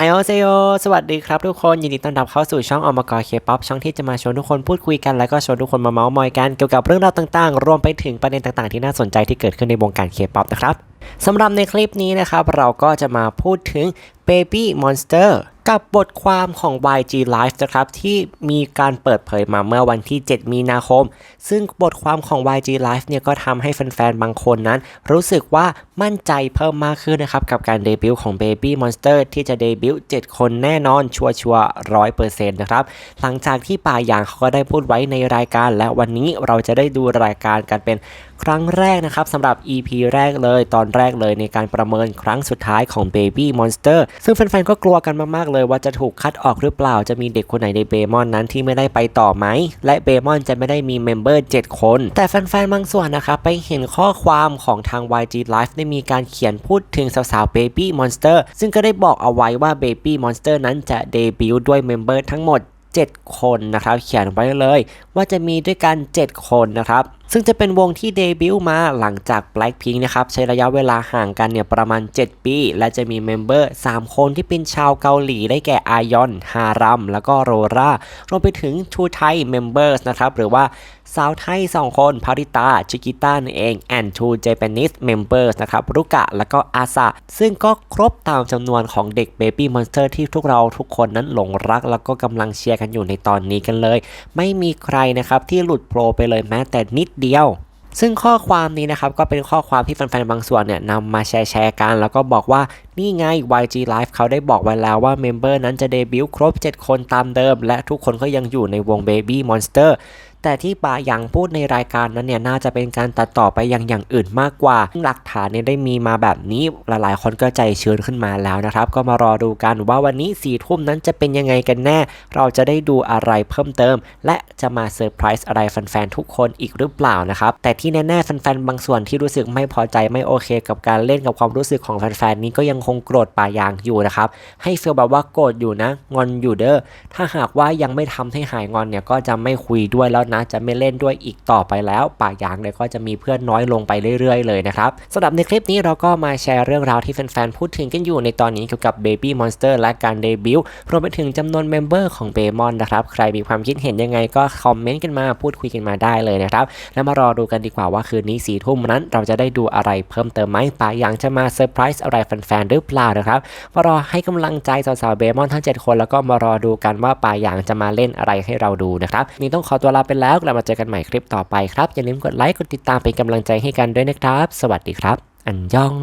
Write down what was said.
ไอโอเซโยสวัสดีครับทุกคน ยินดีต้อนรับเข้าสู่ช่องอมกรเคป๊อปช่องที่จะมาชวนทุกคนพูดคุยกัน แล้วก็ชวนทุกคนมาเมาส์มอยกันเกี่ยวกับเรื่องราวต่างๆ รวมไปถึงประเด็นต่างๆ ที่น่าสนใจที่เกิดขึ้นในวงการเคป๊อปนะครับสำหรับในคลิปนี้นะครับ เราก็จะมาพูดถึง Baby Monster กับบทความของ YG Live นะครับที่มีการเปิดเผยมาเมื่อวันที่ 7 มีนาคม ซึ่งบทความของ YG Live เนี่ยก็ทำให้แฟนๆ บางคนนั้น รู้สึกว่ามั่นใจเพิ่มมากขึ้นนะครับ กับการเดบิวต์ของ Baby Monster ที่จะเดบิวต์7คนแน่นอนชัวร์ๆร้อยเปอร์เซ็นต์นะครับ หลังจากที่ป่าหยางเขาก็ได้พูดไว้ในรายการ และวันนี้เราจะได้ดูรายการกันเป็นครั้งแรกนะครับสำหรับ EP แรกเลยตอนแรกเลยในการประเมินครั้งสุดท้ายของ Baby Monster ซึ่งแฟนๆ ก็กลัวกันมากๆเลยว่าจะถูกคัดออกหรือเปล่าจะมีเด็กคนไหนในเบมอนนั้นที่ไม่ได้ไปต่อไหม และเบมอนจะไม่ได้มีเมมเบอร์ 7 คน แต่แฟนๆบางส่วนนะครับไปเห็นข้อความของทาง YG Live ได้มีการเขียนพูดถึงสาวๆ Baby Monster ซึ่งก็ได้บอกเอาไว้ว่า Baby Monster นั้นจะเดบิวต์ด้วยเมมเบอร์ทั้งหมด7 คนนะครับ เขียนไว้เลยว่าจะมีด้วยกัน 7 คนนะครับ ซึ่งจะเป็นวงที่เดบิวต์มาหลังจาก Blackpink นะครับ ใช้ระยะเวลาห่างกันเนี่ยประมาณ 7 ปี และจะมีเมมเบอร์ 3 คนที่เป็นชาวเกาหลีได้แก่อายอน ฮารัม แล้วก็โรรารวมไปถึง Two Thai Members นะครับ หรือว่าสาวไทย 2 คนพาริตา ชิกิต้านั่นเอง and two Japanese members นะครับรุกะ แล้วก็อาซาซึ่งก็ครบตามจำนวนของเด็ก Baby Monster ที่ทุกเราทุกคนนั้นหลงรัก แล้วก็กำลังเชียร์กันอยู่ในตอนนี้กันเลย ไม่มีใครนะครับที่หลุดโปรไปเลยแม้แต่นิดเดียว ซึ่งข้อความนี้นะครับก็เป็นข้อความที่แฟนๆ บางส่วนเนี่ยนำมาแชร์แชร์กัน แล้วก็บอกว่านี่ไง YG Live เขาได้บอกไว้แล้วว่าเมมเบอร์นั้นจะเดบิวต์ครบ 7 คนตามเดิม และทุกคนก็ยังอยู่ในวง Baby Monster แต่ที่ป่าหยังพูดในรายการนั้นเนี่ยน่าจะเป็นการตัดต่อไปยังอย่างอื่นมากกว่าหลักฐานเนี่ยได้มีมาแบบนี้หลายๆ คนก็ใจชื้นขึ้นมาแล้วนะครับ ก็มารอดูกันว่าวันนี้สี่ทุ่มนั้นจะเป็นยังไงกันแน่ เราจะได้ดูอะไรเพิ่มเติม และจะมาเซอร์ไพรส์อะไรแฟนๆทุกคนอีกหรือเปล่านะครับ แต่ที่แน่ๆแฟนๆบางส่วนที่รู้สึกไม่พอใจไม่โอเคกับการเล่นกับความรู้สึกของแฟนๆนี้ก็ยังคงโกรธป่าหยางอยู่นะครับให้เฟลแบบว่าโกรธอยู่นะงอนอยู่เด้อถ้าหากว่ายังไม่ทำให้หายงอนเนี่ยก็จะไม่คุยด้วยแล้วนะ จะไม่เล่นด้วยอีกต่อไปแล้ว ป่ายางเนี่ยก็จะมีเพื่อนน้อยลงไปเรื่อย ๆ เลยนะครับสำหรับในคลิปนี้เราก็มาแชร์เรื่องราวที่แฟนๆพูดถึงกันอยู่ในตอนนี้เกี่ยวกับ Baby Monster และการเดบิวต์รวมไปถึงจำนวนเมมเบอร์ของเบมอนนะครับใครมีความคิดเห็นยังไงก็คอมเมนต์กันมาพูดคุยกันมาได้เลยนะครับแล้วมารอดูกันดีกว่าว่าคืนนี้สี่ทุ่มนั้นเราจะได้ดูอะไรเพิ่มเติมไหมป่ายางจะมาเซอร์ไพรส์อะไรแฟนๆหรือเปล่านะครับมารอให้กำลังใจสาวๆเบมอนทั้ง 7 คน แล้วก็มารอดูกันว่าป่ายางจะมาเล่นอะไรให้เราดูนะครับนี่ต้องขอตัวลาไปแล้วกลับมาเจอกันใหม่คลิปต่อไปครับ อย่าลืมกดไลค์กดติดตามเป็นกำลังใจให้กันด้วยนะครับ สวัสดีครับ อันยอง